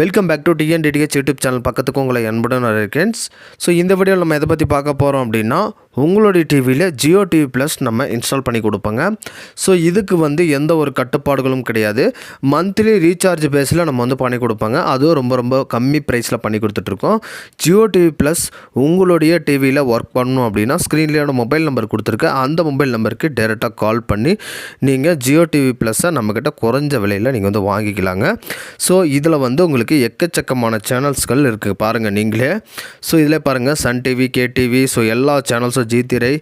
Welcome back to TNTDH YouTube channel பக்கத்துக்கு உங்களை அன்புடன் வரவேற்கிறேன். ஸோ இந்த வீடியோவில் நம்ம எதை பற்றி பார்க்க போகிறோம் அப்படின்னா உங்களுடைய டிவியில் ஜியோ டிவி ப்ளஸ் நம்ம இன்ஸ்டால் பண்ணி கொடுப்போங்க. ஸோ இதுக்கு வந்து எந்த ஒரு கட்டுப்பாடுகளும் கிடையாது. மந்த்லி ரீசார்ஜ் பேஸில் நம்ம வந்து பண்ணி கொடுப்பாங்க. அதுவும் ரொம்ப ரொம்ப கம்மி ப்ரைஸில் பண்ணி கொடுத்துட்ருக்கோம். ஜியோ டிவி ப்ளஸ் உங்களுடைய டிவியில் ஒர்க் பண்ணணும் அப்படின்னா ஸ்க்ரீன்லேயோட மொபைல் நம்பர் கொடுத்துருக்கேன் அந்த மொபைல் நம்பருக்கு டேரெக்டாக கால் பண்ணி நீங்கள் ஜியோ டிவி ப்ளஸ்ஸை நம்மக்கிட்ட குறைஞ்ச விலையில் நீங்கள் வந்து வாங்கிக்கலாங்க. ஸோ இதில் வந்து உங்களுக்கு எக்கச்சக்கமான சேனல்ஸ்கள் இருக்குது பாருங்கள் நீங்களே. ஸோ இதில் பாருங்கள் Sun TV K TV so எல்லா சேனல்ஸும் ஜி திரை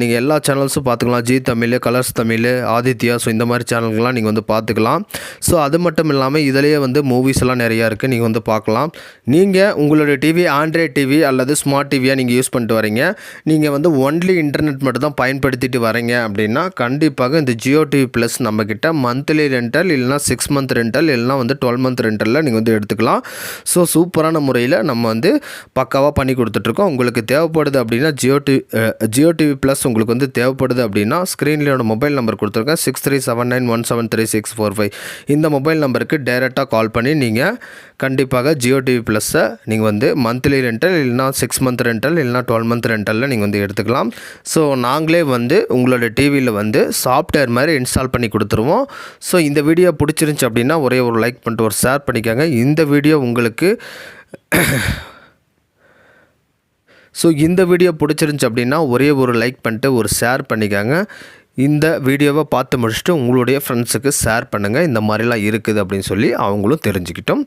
நீங்கள் எல்லா சேனல்ஸும் பார்த்துக்கலாம். Zee Tamil colours Tamil Adithya so இந்த மாதிரி சேனல்கள்லாம் நீங்கள் வந்து பார்த்துக்கலாம். ஸோ அது மட்டும் இல்லாமல் இதிலேயே வந்து மூவிஸ்லாம் நிறையா இருக்குது நீங்கள் வந்து பார்க்கலாம். நீங்கள் உங்களுடைய டிவி ஆண்ட்ராய்ட் டிவி அல்லது ஸ்மார்ட் டிவியாக நீங்கள் யூஸ் பண்ணிட்டு வரீங்க. நீங்கள் வந்து ஒன்லி இன்டர்நெட் மட்டும் தான் பயன்படுத்திட்டு வரீங்க அப்படின்னா கண்டிப்பாக இந்த ஜியோ டிவி ப்ளஸ் நம்மக்கிட்ட மந்த்லி ரெண்டல் இல்லைனா சிக்ஸ் மந்த் ரெண்டல் இல்லைனா வந்து டுவெல் மந்த் ரெண்டலில் நீங்கள் வந்து எடுத்துக்கலாம். ஸோ சூப்பரான முறையில் நம்ம வந்து பக்காவாக பண்ணி கொடுத்துட்ருக்கோம். உங்களுக்கு தேவைப்படுது அப்படின்னா Jio TV Jio TV plus உங்களுக்கு வந்து தேவைப்படுது அப்படின்னா ஸ்க்ரீன்லேயோட மொபைல் நம்பர் கொடுத்துருக்கேன். Six three seven nine one seven three six four five இந்த மொபைல் நம்பருக்கு டைரெக்டாக கால் பண்ணி நீங்கள் கண்டிப்பாக ஜியோ டிவி ப்ளஸ்ஸை நீங்கள் வந்து மந்த்லி ரெண்டல் இல்லைனா சிக்ஸ் மந்த் ரெண்டல் இல்லைனா டுவெல் மந்த் ரெண்டலில் நீங்கள் வந்து எடுத்துக்கலாம். ஸோ நாங்களே வந்து உங்களோட டிவியில் வந்து சாஃப்ட்வேர் மாதிரி இன்ஸ்டால் பண்ணி கொடுத்துருவோம். ஸோ இந்த வீடியோ பிடிச்சிருந்துச்சி அப்படின்னா ஒரே ஒரு லைக் பண்ணிட்டு ஒரு ஷேர் பண்ணிக்கோங்க. இந்த வீடியோ உங்களுக்கு ஸோ இந்த வீடியோ பிடிச்சிருந்துச்சி அப்படின்னா ஒரே ஒரு லைக் பண்ணிட்டு ஒரு ஷேர் பண்ணிக்கோங்க. இந்த வீடியோவை பார்த்து முடிச்சுட்டு உங்களுடைய ஃப்ரெண்ட்ஸுக்கு ஷேர் பண்ணுங்கள் இந்த மாதிரிலாம் இருக்குது அப்படின்னு சொல்லி அவங்களும் தெரிஞ்சுக்கிட்டோம்.